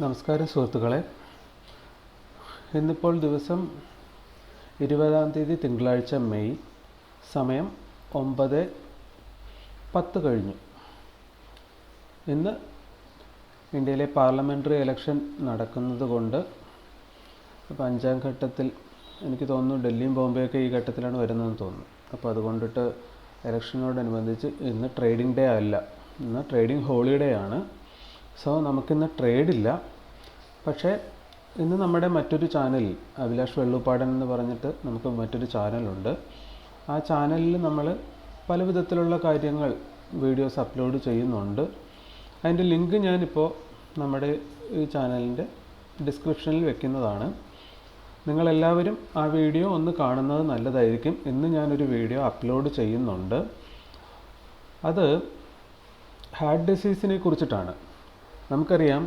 നമസ്കാരം സുഹൃത്തുക്കളെ. ഇന്നിപ്പോൾ ദിവസം ഇരുപതാം തീയതി തിങ്കളാഴ്ച മെയ് സമയം ഒമ്പത് പത്ത് കഴിഞ്ഞു. ഇന്ന് ഇന്ത്യയിലെ പാർലമെന്ററി ഇലക്ഷൻ നടക്കുന്നത് കൊണ്ട് അപ്പോൾ അഞ്ചാം ഘട്ടത്തിൽ എനിക്ക് തോന്നുന്നു ഡൽഹിയും ബോംബെയൊക്കെ ഈ ഘട്ടത്തിലാണ് വരുന്നതെന്ന് തോന്നുന്നു. അപ്പോൾ അതുകൊണ്ടിട്ട് ഇലക്ഷനോടനുബന്ധിച്ച് ഇന്ന് ട്രേഡിംഗ് ഡേ അല്ല. ഇന്ന് ട്രേഡിംഗ് ഹോളിഡേ ആണ്. സോ നമുക്കിന്ന് ട്രേഡില്ല. പക്ഷേ ഇന്ന് നമ്മുടെ മറ്റൊരു ചാനൽ അഭിലാഷ് വെള്ളുപ്പാടൻ എന്ന് പറഞ്ഞിട്ട് നമുക്ക് മറ്റൊരു ചാനലുണ്ട്. ആ ചാനലിൽ നമ്മൾ പല വിധത്തിലുള്ള കാര്യങ്ങൾ വീഡിയോസ് അപ്ലോഡ് ചെയ്യുന്നുണ്ട്. അതിന്റെ ലിങ്ക് ഞാനിപ്പോൾ നമ്മുടെ ഈ ചാനലിന്റെ ഡിസ്ക്രിപ്ഷനിൽ വെക്കുന്നതാണ്. നിങ്ങളെല്ലാവരും ആ വീഡിയോ ഒന്ന് കാണുന്നത് നല്ലതായിരിക്കും ഇന്ന് ഞാനൊരു വീഡിയോ അപ്ലോഡ് ചെയ്യുന്നുണ്ട്. അത് ഹാർട്ട് ഡിസീസിനെ കുറിച്ചിട്ടാണ്. നമുക്കറിയാം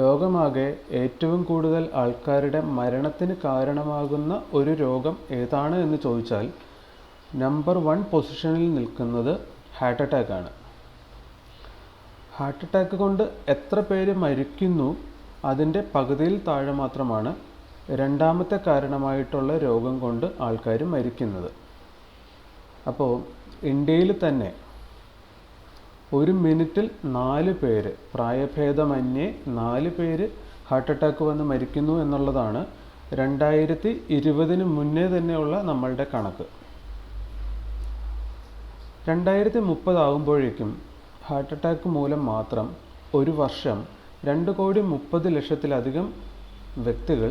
ലോകമാകെ ഏറ്റവും കൂടുതൽ ആൾക്കാരുടെ മരണത്തിന് കാരണമാകുന്ന ഒരു രോഗം ഏതാണ് എന്ന് ചോദിച്ചാൽ നമ്പർ വൺ പൊസിഷനിൽ നിൽക്കുന്നത് ഹാർട്ട് അറ്റാക്ക് ആണ്. ഹാർട്ട് അറ്റാക്ക് കൊണ്ട് എത്ര പേര് മരിക്കുന്നു അതിന്റെ പകുതിയിൽ താഴെ മാത്രമാണ് രണ്ടാമത്തെ കാരണമായിട്ടുള്ള രോഗം കൊണ്ട് ആൾക്കാർ മരിക്കുന്നത്. അപ്പോൾ ഇന്ത്യയിൽ തന്നെ ഒരു മിനിറ്റിൽ നാല് പേര് പ്രായഭേദമന്യേ നാല് പേര് ഹാർട്ട് അറ്റാക്ക് വന്ന് മരിക്കുന്നു എന്നുള്ളതാണ് രണ്ടായിരത്തി ഇരുപതിന് മുന്നേ തന്നെയുള്ള നമ്മളുടെ കണക്ക്. രണ്ടായിരത്തി മുപ്പതാകുമ്പോഴേക്കും ഹാർട്ട് അറ്റാക്ക് മൂലം മാത്രം ഒരു വർഷം രണ്ട് കോടി മുപ്പത് ലക്ഷത്തിലധികം വ്യക്തികൾ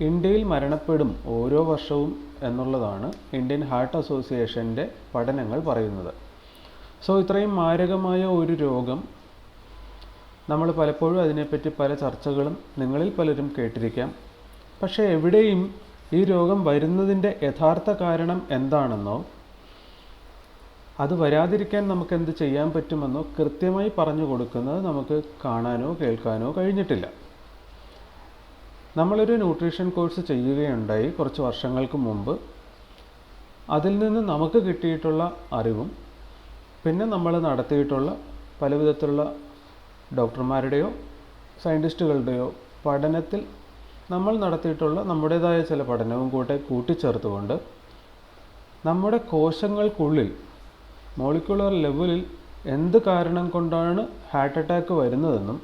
ഇന്ത്യയിൽ മരണപ്പെടും ഓരോ വർഷവും എന്നുള്ളതാണ് ഇന്ത്യൻ ഹാർട്ട് അസോസിയേഷന്റെ പഠനങ്ങൾ പറയുന്നത്. സോ ഇത്രയും മാരകമായ ഒരു രോഗം നമ്മൾ പലപ്പോഴും അതിനെപ്പറ്റി പല ചർച്ചകളും നിങ്ങളിൽ പലരും കേട്ടിരിക്കാം. പക്ഷേ എവിടെയും ഈ രോഗം വരുന്നതിന്റെ യഥാർത്ഥ കാരണം എന്താണെന്നോ അത് വരാതിരിക്കാൻ നമുക്ക് എന്ത് ചെയ്യാൻ പറ്റുമെന്നോ കൃത്യമായി പറഞ്ഞു കൊടുക്കുന്നത് നമുക്ക് കാണാനോ കേൾക്കാനോ കഴിഞ്ഞിട്ടില്ല. നമ്മളൊരു ന്യൂട്രീഷൻ കോഴ്സ് ചെയ്യുകയുണ്ടായി കുറച്ച് വർഷങ്ങൾക്ക് മുമ്പ്. അതിൽ നിന്ന് നമുക്ക് കിട്ടിയിട്ടുള്ള അറിവും പിന്നെ നമ്മൾ നടത്തിയിട്ടുള്ള പല വിധത്തിലുള്ള ഡോക്ടർമാരുടെയോ സയന്റിസ്റ്റുകളുടെയോ പഠനത്തിൽ നമ്മൾ നടത്തിയിട്ടുള്ള നമ്മുടേതായ ചില പഠനവും കൂടെ കൂട്ടിച്ചേർത്തുകൊണ്ട് നമ്മുടെ കോശങ്ങൾക്കുള്ളിൽ മോളിക്കുലർ ലെവലിൽ എന്ത് കാരണം കൊണ്ടാണ് ഹാർട്ട് അറ്റാക്ക് വരുന്നതെന്നും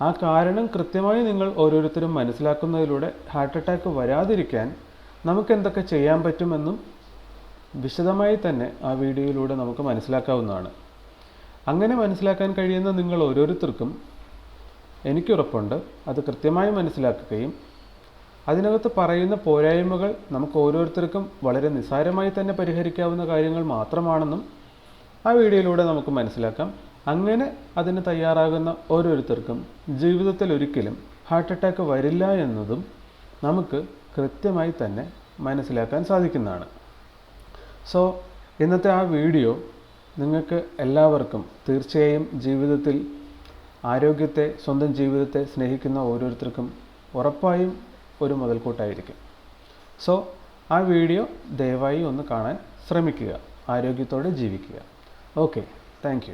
ആ കാരണം കൃത്യമായി നിങ്ങൾ ഓരോരുത്തരും മനസ്സിലാക്കുന്നതിലൂടെ ഹാർട്ട് അറ്റാക്ക് വരാതിരിക്കാൻ നമുക്ക് എന്തൊക്കെ ചെയ്യാൻ പറ്റുമെന്നും വിശദമായി തന്നെ ആ വീഡിയോയിലൂടെ നമുക്ക് മനസ്സിലാക്കാവുന്നതാണ്. അങ്ങനെ മനസ്സിലാക്കാൻ കഴിയുന്ന നിങ്ങൾ ഓരോരുത്തർക്കും എനിക്കുറപ്പുണ്ട്. അത് കൃത്യമായി മനസ്സിലാക്കുകയും അതിനകത്ത് പറയുന്ന പോരായ്മകൾ നമുക്ക് ഓരോരുത്തർക്കും വളരെ നിസ്സാരമായി തന്നെ പരിഹരിക്കാവുന്ന കാര്യങ്ങൾ മാത്രമാണെന്നും ആ വീഡിയോയിലൂടെ നമുക്ക് മനസ്സിലാക്കാം. അങ്ങനെ അതിന് തയ്യാറാകുന്ന ഓരോരുത്തർക്കും ജീവിതത്തിൽ ഒരിക്കലും ഹാർട്ട് അറ്റാക്ക് വരില്ല എന്നതും നമുക്ക് കൃത്യമായി തന്നെ മനസ്സിലാക്കാൻ സാധിക്കുന്നതാണ്. സോ ഇന്നത്തെ ആ വീഡിയോ നിങ്ങൾക്ക് എല്ലാവർക്കും തീർച്ചയായും ജീവിതത്തിൽ ആരോഗ്യത്തെ സ്വന്തം ജീവിതത്തെ സ്നേഹിക്കുന്ന ഓരോരുത്തർക്കും ഉറപ്പായും ഒരു മുതൽക്കൂട്ടായിരിക്കും. സോ ആ വീഡിയോ ദയവായി ഒന്ന് കാണാൻ ശ്രമിക്കുക. ആരോഗ്യത്തോടെ ജീവിക്കുക. Okay thank